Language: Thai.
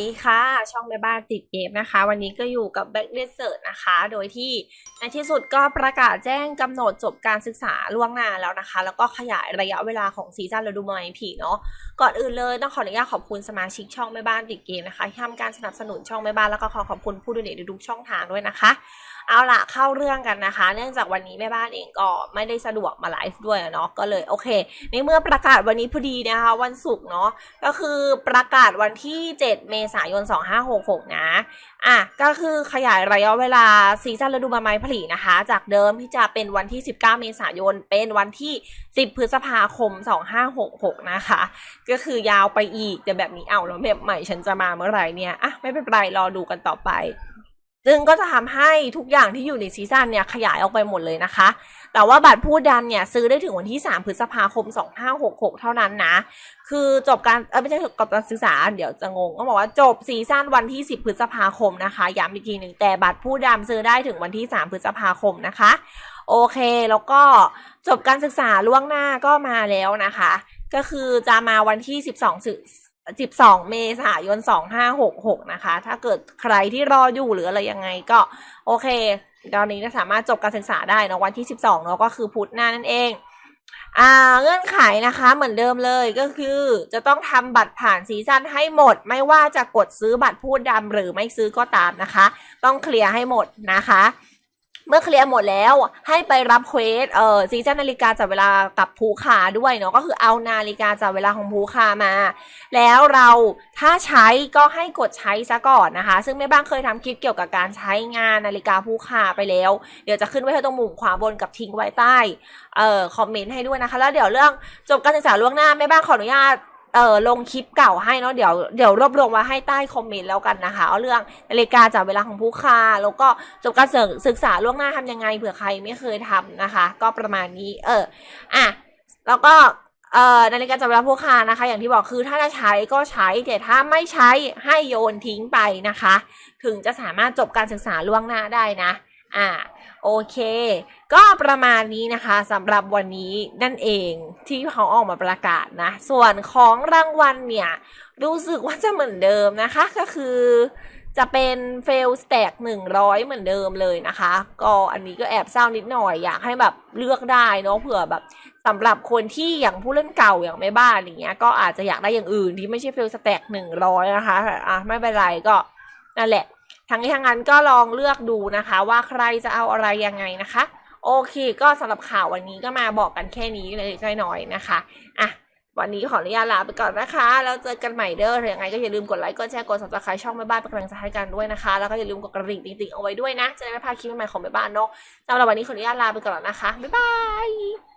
ดีค่ะ ช่องแม่บ้านติดเกมนะคะ วันนี้ก็อยู่กับแบ็กเดเซอร์นะคะ โดยที่ในที่สุดก็ประกาศแจ้งกำหนดจบการศึกษาล่วงหน้าแล้วนะคะ แล้วก็ขยายระยะเวลาของซีซั่นฤดูใหม่ผีเนาะก่อนอื่นเลยต้องขออนุญาตขอบคุณสมาชิกช่องแม่บ้านติดเกมนะคะที่ทำการสนับสนุนช่องแม่บ้านแล้วก็ขอขอบคุณผู้ดูเนตทุกช่องทางด้วยนะคะ เอาล่ะเข้าเรื่องกันนะคะ เนื่องจากวันนี้แม่บ้านเองก็ไม่ได้สะดวกมาไลฟ์ด้วยเนาะก็เลยโอเคในเมื่อประกาศวันนี้พอดีนะคะ วันศุกร์เนาะก็คือประกาศวันที่ 7 เมษายน 2566 นะ อะ ก็คือขยายระยะเวลาซีซั่นฤดูใบไม้ผลินะคะ จากเดิมที่จะเป็นวันที่ 19 เมษายน เป็นวันที่ 10 พฤษภาคม 2566 นะคะ ก็คือยาวไปอีกแต่แบบนี้เอาแล้วแบบใหม่ฉันจะมาเมื่อไหร่เนี่ย อะ ไม่เป็นไร รอดูกันต่อไป ซึ่งก็จะทำให้ทุกอย่างที่อยู่ในซีซั่นเนี่ยขยายออกไปหมดเลยนะคะ แต่ว่าบัตรผู้ดันเนี่ยซื้อได้ถึงวันที่ 3 พฤษภาคม 2566 เท่านั้นนะ คือจบการเออไม่ใช่จบการศึกษา เดี๋ยวจะงงก็บอกว่าจบซีซั่นวันที่ 10 พฤษภาคมนะคะ ย้ำอีกทีหนึ่งแต่บัตรผู้ดำซื้อได้ถึงวันที่ 3 พฤษภาคมนะคะ โอเค แล้วก็จบการศึกษาล่วงหน้าก็มาแล้วนะคะ ก็คือจะมาวันที่ 12สึ 12 เมษายน 2566 นะคะ ถ้าเกิดใครที่รออยู่หรืออะไรยังไงก็โอเค ตอนนี้จะสามารถจบการศึกษาได้นะวันที่ 12เนอะก็คือพุธหน้านั่นเอง อ่าเงื่อนไขนะคะเหมือนเดิมเลยก็คือจะต้องทำบัตรผ่านซีซั่นให้หมด ไม่ว่าจะกดซื้อบัตรพูดดำหรือไม่ซื้อก็ตามนะคะ ต้องเคลียร์ให้หมดนะคะ เมื่อเคลียร์หมดแล้วให้ไปรับเควสเอ่อซีซั่นนาฬิกาจับเวลากับภูคาด้วยเนาะก็คือเอานาฬิกาจับเวลาของภูคามา แล้วเราถ้าใช้ก็ให้กดใช้ซะก่อนนะคะ ซึ่งแม่บ้านเคยทำคลิปเกี่ยวกับการใช้งานนาฬิกาภูคาไปแล้ว เดี๋ยวจะขึ้นไว้ให้ตรงมุมขวาบนกับทิ้งไว้ใต้เอ่อคอมเมนต์ให้ด้วยนะคะ แล้วเดี๋ยวเรื่องจบการศึกษาล่วงหน้าแม่บ้านขออนุญาต เออลงคลิปเก่าให้เนาะเดี๋ยวเดี๋ยวรวบรวมมาให้ใต้คอมเมนต์แล้วกันนะคะ เอาเรื่องนาฬิกาจับเวลาของผู้ค้าแล้วก็จบการศึกษาล่วงหน้าทำยังไงเผื่อใครไม่เคยทำนะคะ ก็ประมาณนี้ เอออะแล้วก็เอ่อนาฬิกาจับเวลาผู้ค้านะคะ อย่างที่บอกคือถ้าจะใช้ก็ใช้แต่ถ้าไม่ใช้ให้โยนทิ้งไปนะคะ ถึงจะสามารถจบการศึกษาล่วงหน้าได้นะ อ่าโอเค ก็ประมาณนี้นะคะสำหรับวันนี้นั่นเองที่เขาออกมาประกาศนะ ส่วนของรางวัลเนี่ย รู้สึกว่าจะเหมือนเดิมนะคะ ก็คือจะเป็นเฟลสแต็กหนึ่งร้อยเหมือนเดิมเลยนะคะ ก็อันนี้ก็แอบเศร้านิดหน่อยอยากให้แบบเลือกได้เนาะเผื่อแบบสำหรับคนที่อย่างผู้เล่นเก่าอย่างแม่บ้านอย่างเงี้ย ก็อาจจะอยากได้อย่างอื่นที่ไม่ใช่เฟลสแต็กหนึ่งร้อยนะคะอะไม่เป็นไรก็นั่นแหละ ทั้งนี้ทั้งนั้นก็ลองเลือกดูนะคะ ว่าใครจะเอาอะไรยังไงนะคะ โอเค ก็สำหรับข่าววันนี้ก็มาบอกกันแค่นี้เลยน้อยๆนะคะอะวันนี้ขออนุญาตลาไปก่อนนะคะ แล้วเจอกันใหม่เด้อยังไงก็อย่าลืมกดไลค์ กดแชร์ กด subscribe ช่องแม่บ้านเป็นกำลังใจให้กันด้วยนะคะ แล้วก็อย่าลืมกดกระดิ่งติ๊งๆเอาไว้ด้วยนะ จะได้ไม่พลาดคลิปใหม่ๆของแม่บ้านเนาะสำหรับวันนี้ขออนุญาตลาไปก่อนแล้วนะคะ บ๊ายบาย